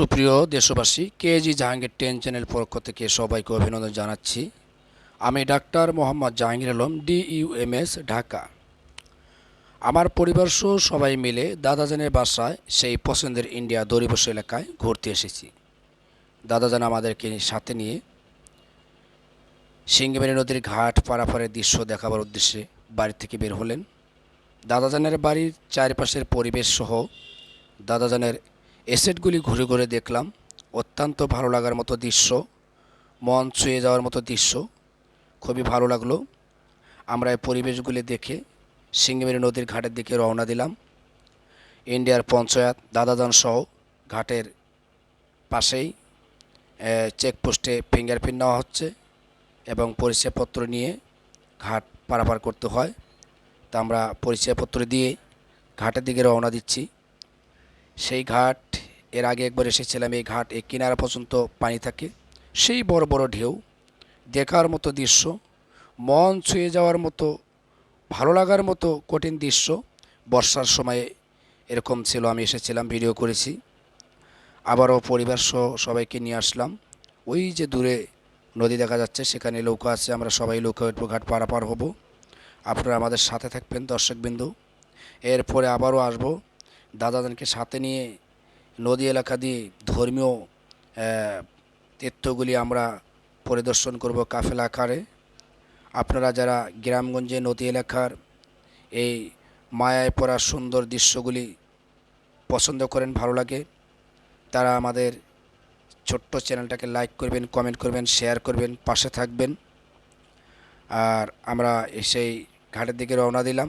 সুপ্রিয় দেশবাসী, KG Jahangir ten channel পক্ষ থেকে সবাইকে অভিনন্দন জানাচ্ছি। আমি ডাক্তার মোহাম্মদ জাহাঙ্গীর আলম, ডিইউএমএস, ঢাকা। আমার পরিবার সহ সবাই মিলে দাদাজানের বাসায় সেই পছন্দের ইন্ডিয়া দরিবস এলাকায় ঘুরতে এসেছি। দাদাজান আমাদেরকে সাথে নিয়ে সিঙ্গিমারি নদীর ঘাট পারাপারের দৃশ্য দেখাবার উদ্দেশ্যে বাড়ি থেকে বের হলেন। দাদাজানের বাড়ির চারপাশের পরিবেশ সহ দাদাজানের এসেটগুলি ঘুরে ঘুরে দেখলাম। অত্যন্ত ভালো লাগার মতো দৃশ্য, মন ছুঁয়ে যাওয়ার মতো দৃশ্য। খুবই ভালো লাগল। আমরা এই পরিবেশগুলি দেখে সিঙ্গিমারি নদীর ঘাটের দিকে রওনা দিলাম। ইন্ডিয়ার পঞ্চায়েত, দাদাজান সহ ঘাটের পাশেই চেকপোস্টে ফিঙ্গারপ্রিন্ট নেওয়া হচ্ছে এবং পরিচয়পত্র নিয়ে ঘাট পারাপার করতে হয়। তা আমরা পরিচয়পত্র দিয়ে ঘাটের দিকে রওনা দিচ্ছি। সেই ঘাট এর আগে একবার এসেছিলাম এই ঘাট, এই কিনারা পর্যন্ত পানি থাকে। সেই বড় বড় ঢেউ, দেখার মতো দৃশ্য, মন ছুঁয়ে যাওয়ার মতো, ভালো লাগার মতো কঠিন দৃশ্য বর্ষার সময়ে এরকম ছিল, আমি এসেছিলাম ভিডিও করেছি। আবারও পরিবার সহ সবাইকে নিয়ে আসলাম। ওই যে দূরে নদী দেখা যাচ্ছে, সেখানে নৌকা আছে, আমরা সবাই নৌকা উঠবো ঘাট পারাপার হব। আপনারা আমাদের সাথে থাকবেন, দর্শকবিন্দু। এরপরে আবারও আসব। দাদাদানকে সাথে নিয়ে নদী এলাকা দিয়ে ধর্মীয় তীর্থগুলি আমরা পরিদর্শন করব কাফেলা আকারে। আপনারা যারা গ্রামগঞ্জে নদী এলাকার এই মায়ায় পড়া সুন্দর দৃশ্যগুলি পছন্দ করেন, ভালো লাগে, তারা আমাদের ছোট্ট চ্যানেলটাকে লাইক করবেন, কমেন্ট করবেন, শেয়ার করবেন, পাশে থাকবেন। আর আমরা সেই ঘাটের দিকে রওনা দিলাম।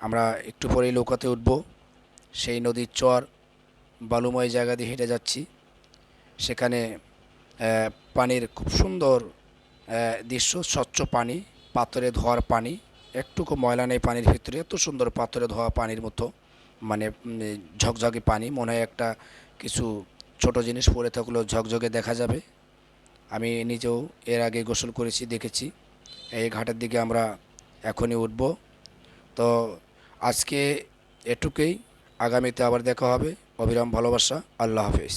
আমরা একটু পরেই নৌকাতে উঠব। সেই নদীর চর বালুময় জায়গা দিয়ে হেঁটে যাচ্ছি। সেখানে পানির খুব সুন্দর দৃশ্য, স্বচ্ছ পানি, পাথরে ধোয়ার পানি, একটুকু ময়লা নেই পানির ভিতরে, এত সুন্দর পাথরে ধোয়া পানির মতো মানে ঝকঝকে পানি, মনে হয় একটা কিছু ছোট জিনিস পড়ে থাকলেও ঝকঝকে দেখা যাবে। আমি নিজেও এর আগে গোসল করেছি, দেখেছি। এই ঘাটের দিকে আমরা এখনই উঠব। তো আজকে এটুকুই, আগামীতে আবার দেখা হবে। অবিরাম ভালোবাসা আল্লাহ হাফেজ।